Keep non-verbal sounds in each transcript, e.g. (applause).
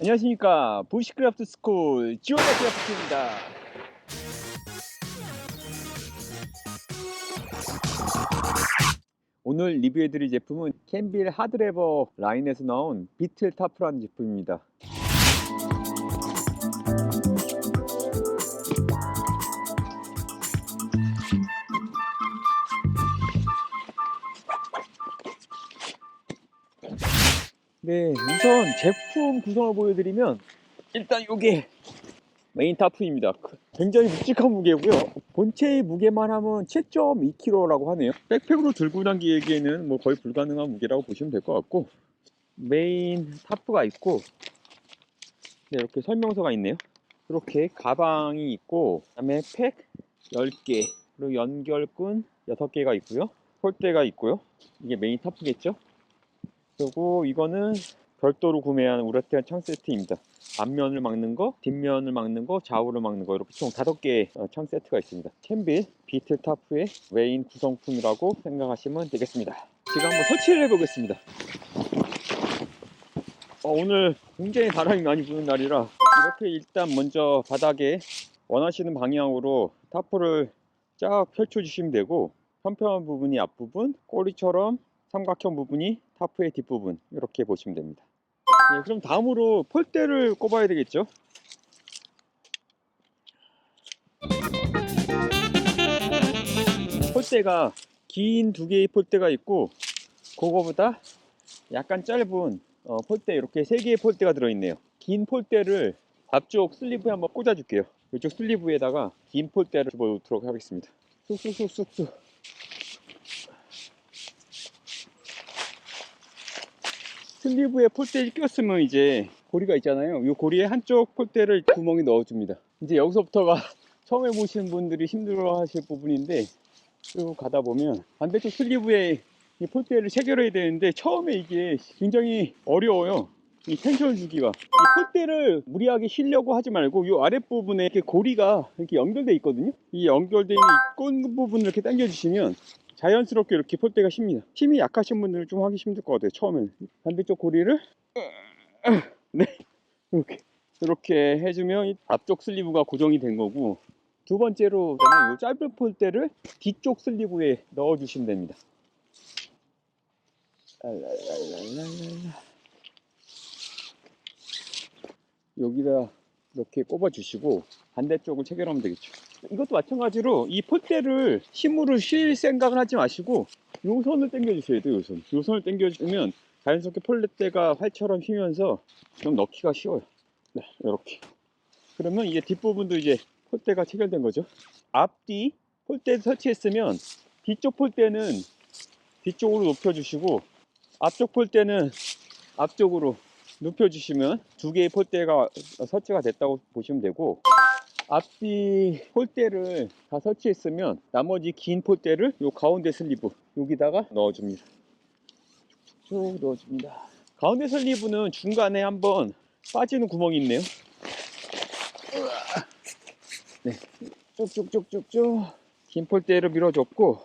안녕하십니까. 부시크래프트 스쿨 지원자 크래프트입니다. 오늘 리뷰해드릴 제품은 캔빌 하드레버 라인에서 나온 비틀 타프라는 제품입니다 네, 우선 제품 구성을 보여드리면 일단 이게 메인 타프입니다. 그- 굉장히 묵직한 무게고요. 본체의 무게만 하면 7.2kg라고 하네요. 백팩으로 들고 다니기에는 뭐 거의 불가능한 무게라고 보시면 될 것 같고 메인 타프가 있고 네, 이렇게 설명서가 있네요. 이렇게 가방이 있고 그다음에 팩 10개 그리고 연결끈 6개가 있고요. 폴대가 있고요. 이게 메인 타프겠죠? 그리고 이거는 별도로 구매한 우레탄 창 세트입니다. 앞면을 막는 거, 뒷면을 막는 거, 좌우를 막는 거 이렇게 총 다섯 개의 어, 창 세트가 있습니다. 캔빌 비틀 타프의 메인 구성품이라고 생각하시면 되겠습니다. 제가 한번 설치를 해보겠습니다. 어, 오늘 굉장히 바람이 많이 부는 날이라 이렇게 일단 먼저 바닥에 원하시는 방향으로 타프를 쫙 펼쳐주시면 되고 편편한 부분이 앞부분, 꼬리처럼 삼각형 부분이 타프의 뒷부분 이렇게 보시면 됩니다. 예, 그럼 다음으로 폴대를 꼽아야 되겠죠? 폴대가 긴 두 개의 폴대가 있고 그거보다 약간 짧은 어, 폴대 이렇게 세 개의 폴대가 들어있네요. 긴 폴대를 앞쪽 슬리브에 한번 꽂아줄게요. 이쪽 슬리브에다가 긴 폴대를 집어넣도록 하겠습니다. 쑥쑥쑥쑥쑥. 슬리브에 폴대를 꼈으면 이제 고리가 있잖아요. 이 고리에 한쪽 폴대를 구멍에 넣어줍니다. 이제 여기서부터가 (laughs) 처음 해보시는 분들이 힘들어 하실 부분인데 쭉 가다 보면 반대쪽 슬리브에 이 폴대를 체결해야 되는데 처음에 이게 굉장히 어려워요. 이 텐션을 주기가 이 폴대를 무리하게 쉬려고 하지 말고 이 아랫부분에 이렇게 고리가 이렇게 연결돼 있거든요. 이 연결돼 있는 이끈 부분을 이렇게 당겨 주시면 자연스럽게 이렇게 폴대가 쉽니다. 힘이 약하신 분들은 좀 하기 힘들 것 같아요. 처음에는 반대쪽 고리를 (laughs) 네 이렇게 이렇게 해주면 이 앞쪽 슬리브가 고정이 된 거고 두 번째로 저는 이 짧은 폴대를 뒤쪽 슬리브에 넣어 주시면 됩니다. 랄랄랄랄랄라. 여기다 이렇게 꼽아주시고 반대쪽을 체결하면 되겠죠. 이것도 마찬가지로 이 폴대를 힘으로 쉴 생각을 하지 마시고 요 선을 당겨 주셔야 돼요. 요 선. 요 선을 당겨 주면 자연스럽게 폴대가 활처럼 휘면서 좀 넣기가 쉬워요. 네, 이렇게. 그러면 이제 뒷부분도 이제 폴대가 체결된 거죠. 앞뒤 폴대 설치했으면 뒤쪽 폴대는 뒤쪽으로 높여주시고 앞쪽 폴대는 앞쪽으로 눕혀주시면 두 개의 폴대가 설치가 됐다고 보시면 되고 앞뒤 폴대를 다 설치했으면 나머지 긴 폴대를 요 가운데 슬리브 여기다가 넣어줍니다. 쭉 넣어줍니다. 가운데 슬리브는 중간에 한번 빠지는 구멍이 있네요. 네, 쭉쭉쭉쭉쭉 긴 폴대를 밀어줬고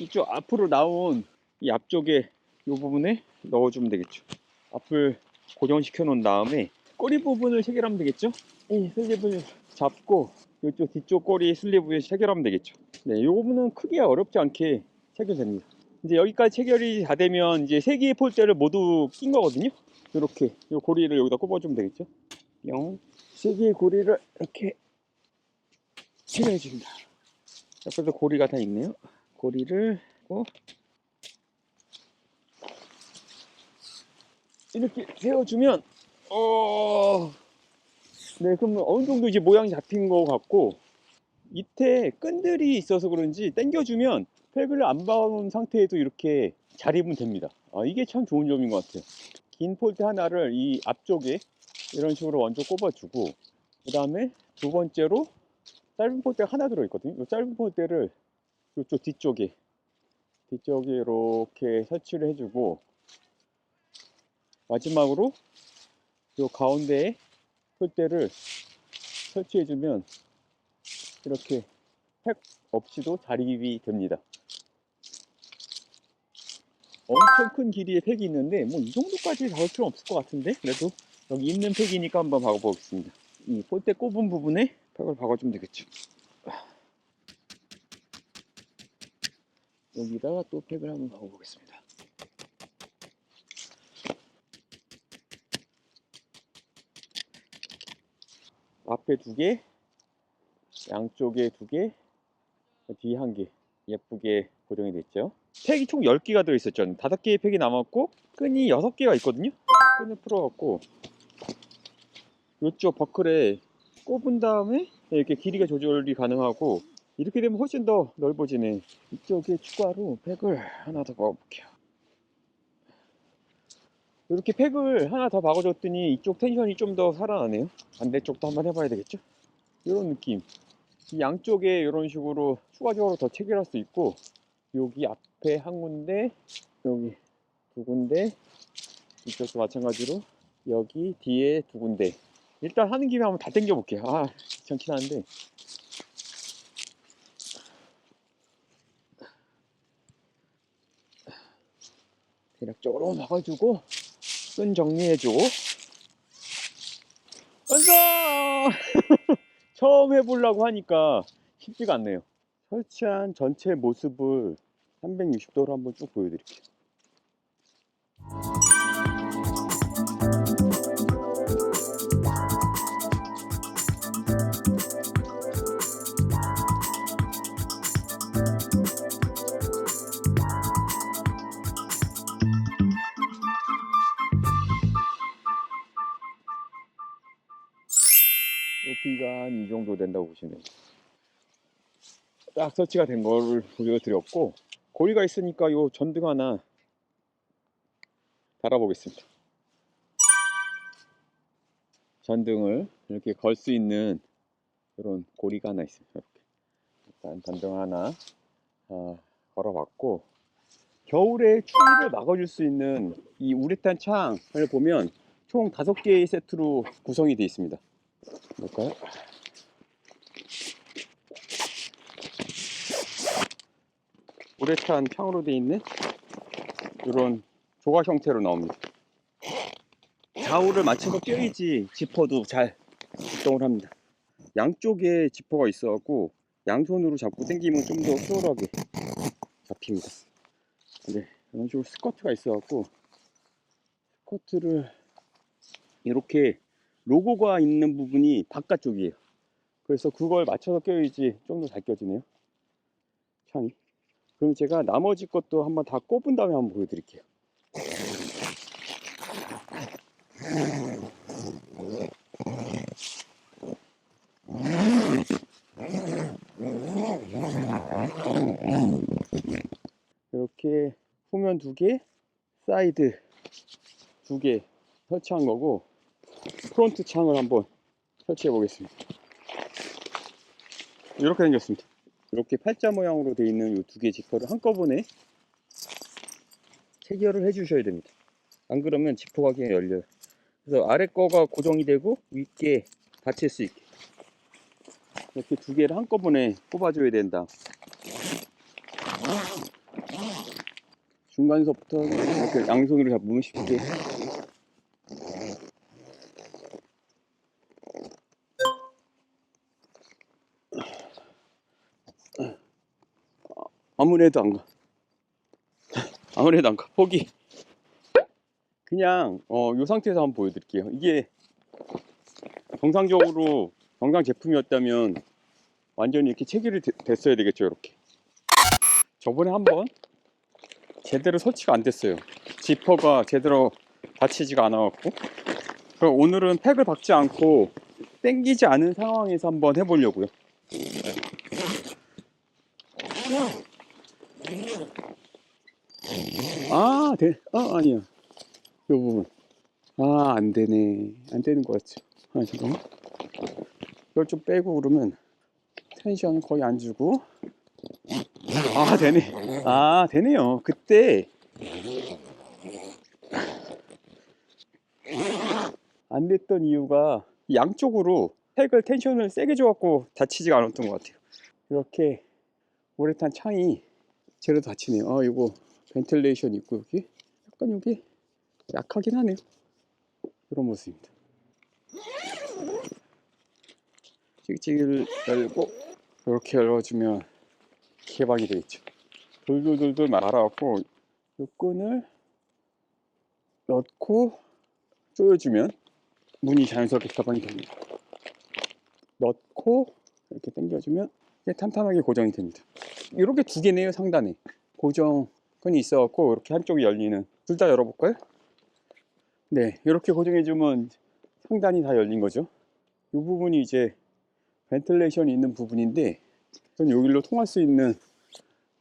이쪽 앞으로 나온 이 앞쪽에 이 부분에 넣어주면 되겠죠. 앞을 고정시켜 놓은 다음에 꼬리 부분을 체결하면 되겠죠. 이 슬리브를 잡고 이쪽 뒤쪽 꼬리 슬리브에 체결하면 되겠죠. 네, 이 부분은 크게 어렵지 않게 체결됩니다. 이제 여기까지 체결이 다 되면 이제 세 개의 폴대를 모두 낀 거거든요. 이렇게 이 고리를 여기다 꼽아주면 되겠죠. 뿅. 세 개의 고리를 이렇게 체결해 줍니다. 옆에도 고리가 다 있네요. 고리를 고 이렇게 세워주면 어. 네, 그러면 어느 정도 이제 모양이 잡힌 것 같고 밑에 끈들이 있어서 그런지 당겨주면 팩을 안 박아놓은 상태에도 이렇게 잘 입으면 됩니다. 아, 이게 참 좋은 점인 것 같아요. 긴 폴대 하나를 이 앞쪽에 이런 식으로 먼저 꼽아주고 그 다음에 두 번째로 짧은 폴대가 하나 들어있거든요. 이 짧은 폴대를 이쪽 뒤쪽에 뒤쪽에 이렇게 설치를 해주고 마지막으로 이 가운데에 폴대를 설치해주면 이렇게 팩 없이도 자립이 됩니다. 엄청 큰 길이의 팩이 있는데 뭐 이 정도까지 잡을 필요 없을 것 같은데 그래도 여기 있는 팩이니까 한번 박아보겠습니다. 이 폴대 꼽은 부분에 팩을 박아주면 되겠죠. 여기다가 또 팩을 한번 박아보겠습니다. 앞에 두 개, 양쪽에 두 개, 뒤에 한 개. 예쁘게 고정이 됐죠. 팩이 총 10개가 들어있었죠. 5개의 팩이 남았고, 끈이 6개가 있거든요. 끈을 풀어갖고, 이쪽 버클에 꼽은 다음에 이렇게 길이가 조절이 가능하고, 이렇게 되면 훨씬 더 넓어지네. 이쪽에 추가로 팩을 하나 더 박아볼게요. 이렇게 팩을 하나 더 박아줬더니 이쪽 텐션이 좀 더 살아나네요. 반대쪽도 한번 해봐야 되겠죠? 이런 느낌. 이 양쪽에 이런 식으로 추가적으로 더 체결할 수 있고 여기 앞에 한 군데 여기 두 군데 이쪽도 마찬가지로 여기 뒤에 두 군데 일단 하는 김에 한번 다 당겨 볼게요 아 귀찮긴 한데 대략적으로 막아주고 끈 정리해주고 완성! 처음 해보려고 하니까 쉽지가 않네요. 설치한 전체 모습을 360도로 한번 쭉 보여드릴게요. 한이 정도 된다고 보시면. 딱 설치가 된 거를 보여드렸고 고리가 있으니까 요 전등 하나 달아보겠습니다. 전등을 이렇게 걸 수 있는 이런 고리가 하나 있습니다. 이렇게 일단 전등 하나 아, 걸어봤고 겨울에 추위를 막아줄 수 있는 이 우레탄 창을 보면 총 다섯 개의 세트로 구성이 되어 있습니다. 볼까요? 우레탄 창으로 되어 있는 이런 조각 형태로 나옵니다. 좌우를 맞춰서 껴야지 지퍼도 잘 작동을 합니다. 양쪽에 지퍼가 있어갖고 양손으로 잡고 당기면 좀 더 수월하게 잡힙니다. 네, 이런 식으로 스커트가 있어갖고 스커트를 이렇게 로고가 있는 부분이 바깥쪽이에요. 그래서 그걸 맞춰서 껴야지 좀 더 잘 껴지네요. 창이. 그럼 제가 나머지 것도 한번 다 꼽은 다음에 한번 보여드릴게요. 이렇게 후면 두 개, 사이드 두 개 설치한 거고 프론트 창을 한번 설치해 보겠습니다. 이렇게 생겼습니다. 이렇게 팔자 모양으로 되어 있는 이 두개 지퍼를 한꺼번에 체결을 해 주셔야 됩니다. 안 그러면 지퍼가 그냥 열려요. 그래서 아래 거가 고정이 되고 윗게 닫힐 수 있게 이렇게 두 개를 한꺼번에 뽑아줘야 된다. 중간서부터 이렇게 양손으로 잡으면 쉽게 아무래도 안 가. 아무래도 안 가. 포기. 그냥 어, 이 상태에서 한번 보여드릴게요. 이게 정상적으로 정상 제품이었다면 완전히 이렇게 체결이 되- 됐어야 되겠죠. 이렇게. 저번에 한번 제대로 설치가 안 됐어요. 지퍼가 제대로 닫히지가 않아갖고. 그럼 오늘은 팩을 박지 않고 땡기지 않은 상황에서 한번 해보려고요. 아, 돼. 아, 아니야. 요 부분. 아, 안 되네. 안 되는 것 같죠. 아, 잠깐만. 이걸 좀 빼고 그러면 텐션 거의 안 주고. 아, 되네. 아, 되네요. 그때 안 됐던 이유가 양쪽으로 팩을 텐션을 세게 줘갖고 다치지가 않았던 것 같아요. 이렇게 우레탄 창이 제대로 닫히네요. 아, 이거 벤틀레이션 있고 여기 약간 여기 약하긴 하네요. 이런 모습입니다. 찍찍이를 열고 이렇게 열어주면 개방이 되겠죠. 돌돌돌돌 말아갖고 이 끈을 넣고 조여주면 문이 자연스럽게 개방이 됩니다. 넣고 이렇게 당겨주면 탄탄하게 고정이 됩니다. 이렇게 두 개네요 상단에 고정 끈이 있어갖고 이렇게 한쪽이 열리는 둘 다 열어볼까요? 네 이렇게 고정해주면 상단이 다 열린 거죠. 이 부분이 이제 벤틸레이션이 있는 부분인데 전 여기로 통할 수 있는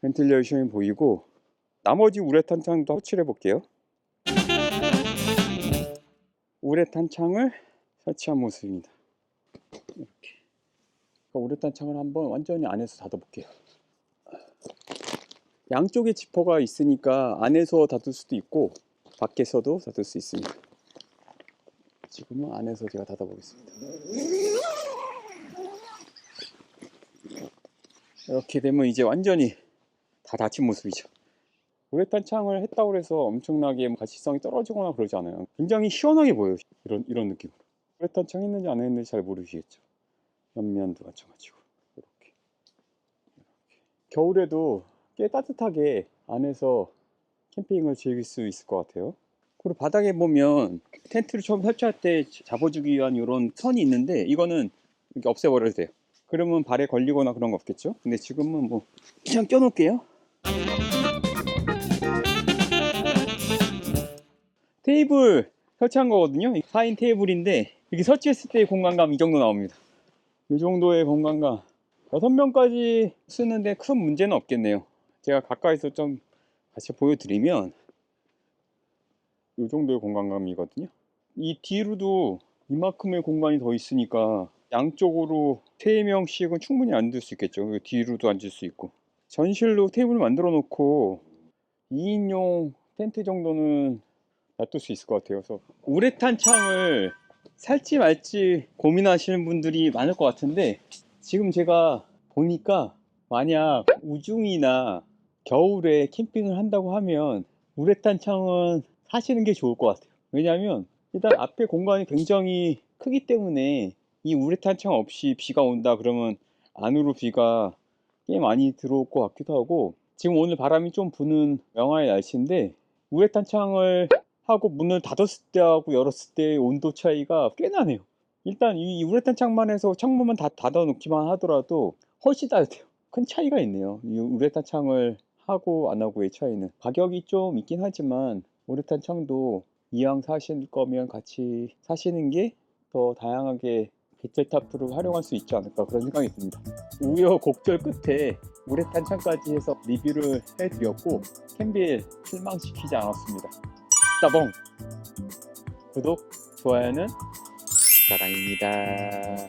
벤틸레이션이 보이고 나머지 우레탄 창도 설치해 볼게요. 우레탄 창을 설치한 모습입니다. 이렇게 우레탄 창을 한번 완전히 안에서 닫아 볼게요. 양쪽에 지퍼가 있으니까 안에서 닫을 수도 있고 밖에서도 닫을 수 있습니다. 지금은 안에서 제가 닫아 보겠습니다. 이렇게 되면 이제 완전히 다 닫힌 모습이죠. 우레탄 창을 했다고 해서 엄청나게 뭐 가시성이 떨어지거나 그러지 않아요. 굉장히 시원하게 보여요. 이런, 이런 느낌으로. 우레탄 창 했는지 안 했는지 잘 모르시겠죠. 옆면도 마찬가지고. 이렇게. 이렇게. 겨울에도 꽤 따뜻하게 안에서 캠핑을 즐길 수 있을 것 같아요. 그리고 바닥에 보면 텐트를 처음 설치할 때 잡아주기 위한 이런 선이 있는데 이거는 이렇게 없애버려도 돼요. 그러면 발에 걸리거나 그런 거 없겠죠? 근데 지금은 뭐 그냥 껴놓을게요. 테이블 설치한 거거든요. 4인 테이블인데 이게 설치했을 때 공간감 이 정도 나옵니다. 이 정도의 공간감 6명까지 쓰는데 큰 문제는 없겠네요. 제가 가까이서 좀 같이 보여드리면 이 정도의 공간감이거든요. 이 뒤로도 이만큼의 공간이 더 있으니까 양쪽으로 3명씩은 충분히 앉을 수 있겠죠. 그 뒤로도 앉을 수 있고. 전실로 테이블을 만들어 놓고 2인용 텐트 정도는 놔둘 수 있을 것 같아요. 그래서 우레탄 창을 살지 말지 고민하시는 분들이 많을 것 같은데 지금 제가 보니까 만약 우중이나 겨울에 캠핑을 한다고 하면 우레탄 창은 사시는 게 좋을 것 같아요. 왜냐하면 일단 앞에 공간이 굉장히 크기 때문에 이 우레탄 창 없이 비가 온다 그러면 안으로 비가 꽤 많이 들어올 것 같기도 하고 지금 오늘 바람이 좀 부는 영하의 날씨인데 우레탄 창을 하고 문을 닫았을 때하고 열었을 때의 온도 차이가 꽤 나네요. 일단 이 우레탄 창만 해서 창문만 다 닫아 놓기만 하더라도 훨씬 따뜻해요. 큰 차이가 있네요. 이 우레탄 창을 하고 안 하고의 차이는 가격이 좀 있긴 하지만 우레탄 창도 이왕 사실 거면 같이 사시는 게 더 다양하게 배틀타프를 활용할 수 있지 않을까 그런 생각이 듭니다. 우여곡절 끝에 우레탄 창까지 해서 리뷰를 해드렸고 캠빌 실망시키지 않았습니다. 따봉! 구독, 좋아요는 사랑입니다.